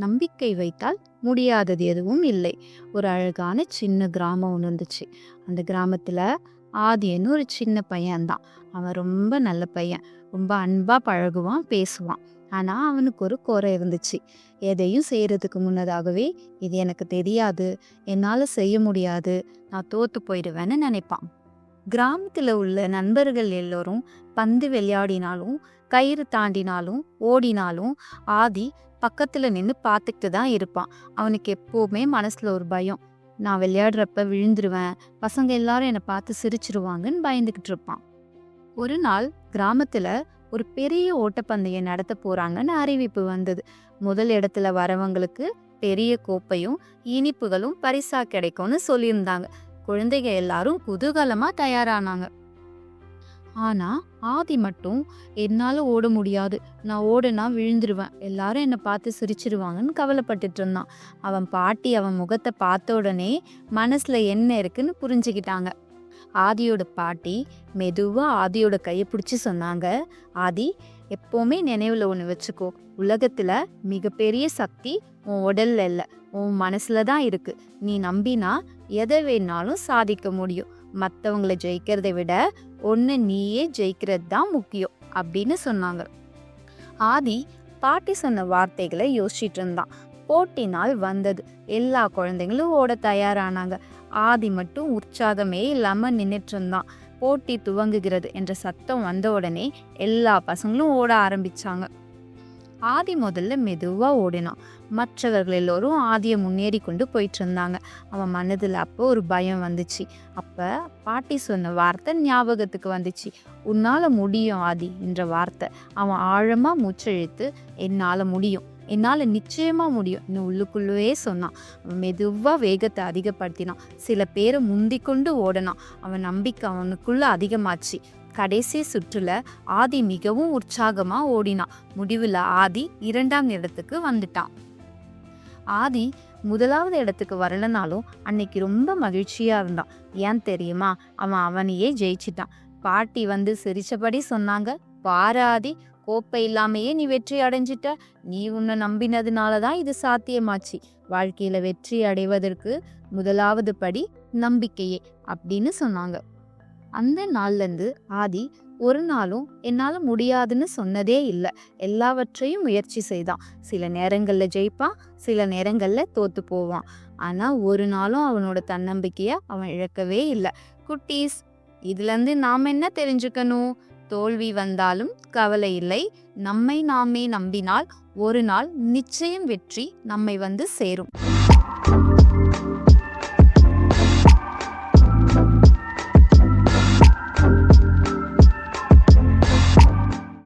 நம்பிக்கை வைத்தால் முடியாதது எதுவும் இல்லை. ஒரு அழகான சின்ன கிராமம் ஒன்று இருந்துச்சு. அந்த கிராமத்தில் ஆதின்னு ஒரு சின்ன பையன்தான். அவன் ரொம்ப நல்ல பையன். ரொம்ப அன்பாக பழகுவான் பேசுவான். ஆனால் அவனுக்கு ஒரு குறை இருந்துச்சு. எதையும் செய்கிறதுக்கு முன்னதாகவே இது எனக்கு தெரியாது. என்னால் செய்ய முடியாது. நான் தோற்று போயிடுவேன்னு நினைப்பான். கிராமத்தில் உள்ள நண்பர்கள் எல்லோரும் பந்து விளையாடினாலும் கயிறு தாண்டினாலும் ஓடினாலும் ஆதி பக்கத்தில் நின்று பார்த்துக்கிட்டு தான் இருப்பான். அவனுக்கு எப்போவுமே மனசில் ஒரு பயம். நான் விளையாடுறப்ப விழுந்துருவேன். பசங்க எல்லாரும் என்னை பார்த்து சிரிச்சிருவாங்கன்னு பயந்துக்கிட்டு இருப்பான். ஒரு நாள் கிராமத்தில் ஒரு பெரிய ஓட்டப்பந்தயம் நடத்த போறாங்கன்னு அறிவிப்பு வந்தது. முதல் இடத்துல வரவங்களுக்கு பெரிய கோப்பையும் இனிப்புகளும் பரிசா கிடைக்கும்னு சொல்லியிருந்தாங்க. குழந்தைங்க எல்லாரும் குதூகலமா தயாரானாங்க. ஆனால் ஆதி மட்டும் என்னால் ஓட முடியாது. நான் ஓடுனா விழுந்துருவேன். எல்லாரும் என்னை பார்த்து சிரிச்சிருவாங்கன்னு கவலைப்பட்டுட்டு இருந்தான் அவன் பாட்டி அவன் முகத்தை பார்த்த உடனே மனசில் என்ன இருக்குன்னு புரிஞ்சுக்கிட்டாங்க. ஆதியோட பாட்டி மெதுவாக ஆதியோட கையை பிடிச்சி சொன்னாங்க ஆதி எப்போவுமே நினைவில் ஒன்று வச்சுக்கோ. உலகத்தில் மிகப்பெரிய சக்தி உன் உடலில் இல்லை. உன் மனசில் தான் இருக்குது நீ நம்பினா எதை வேணாலும் சாதிக்க முடியும். மற்றவங்கள ஜெயிக்கிறதை விட ஒன்று நீயே ஜெயிக்கிறது தான் முக்கியம் அப்படின்னு சொன்னாங்க. ஆதி பாட்டி சொன்ன வார்த்தைகளை யோசிச்சுட்டு இருந்தான். போட்டி நாள் வந்தது. எல்லா குழந்தைங்களும் ஓட தயாரானாங்க. ஆதி மட்டும் உற்சாகமே இல்லாமல் நின்றுட்டு இருந்தான். போட்டி துவங்குகிறது என்ற சத்தம் வந்த உடனே எல்லா பசங்களும் ஓட ஆரம்பிச்சாங்க. ஆதி முதல்ல மெதுவாக ஓடினான். மற்றவர்கள் எல்லோரும் ஆதியை முன்னேறி கொண்டு போயிட்டு இருந்தாங்க அவன் மனதில் அப்போ ஒரு பயம் வந்துச்சு. அப்போ பாட்டி சொன்ன வார்த்தை ஞாபகத்துக்கு வந்துச்சு. உன்னால் முடியும் ஆதி என்ற வார்த்தை. அவன் ஆழமாக மூச்செழுத்து என்னால் முடியும். என்னால் நிச்சயமாக முடியும் இன்னும் உள்ளுக்குள்ளவே சொன்னான். அவன் மெதுவாக வேகத்தை அதிகப்படுத்தினான். சில பேரை முந்திக்கொண்டு ஓடினான். அவன் நம்பிக்கை அவனுக்குள்ளே அதிகமாச்சு. கடைசி சுற்றுல ஆதி மிகவும் உற்சாகமாக ஓடினான் முடிவில் ஆதி இரண்டாம் இடத்துக்கு வந்துட்டான். ஆதி முதலாவது இடத்துக்கு வரலனாலும் அன்னைக்கு ரொம்ப மகிழ்ச்சியா இருந்தான். ஏன் தெரியுமா? அவன் அவனையே ஜெயிச்சிட்டான். பாட்டி வந்து சிரிச்சபடி சொன்னாங்க பாராதி கோப்பை இல்லாமையே நீ வெற்றி அடைஞ்சிட்ட. நீ உன்னை நம்பினதுனால தான் இது சாத்தியமாச்சு. வாழ்க்கையில வெற்றி அடைவதற்கு முதலாவது படி நம்பிக்கையே அப்படின்னு சொன்னாங்க. அந்த நாள்லேருந்து ஆதி ஒரு நாளும் என்னால் முடியாதுன்னு சொன்னதே இல்லை. எல்லாவற்றையும் முயற்சி செய்தான். சில நேரங்களில் ஜெயிப்பான் சில நேரங்களில் தோற்று போவான். ஆனால் ஒரு நாளும் அவனோட தன்னம்பிக்கையை அவன் இழக்கவே இல்லை. குட்டீஸ் இதுலேருந்து நாம் என்ன தெரிஞ்சுக்கணும்? தோல்வி வந்தாலும் கவலை இல்லை. நம்மை நாமே நம்பினால் ஒரு நாள் நிச்சயம் வெற்றி நம்மை வந்து சேரும்.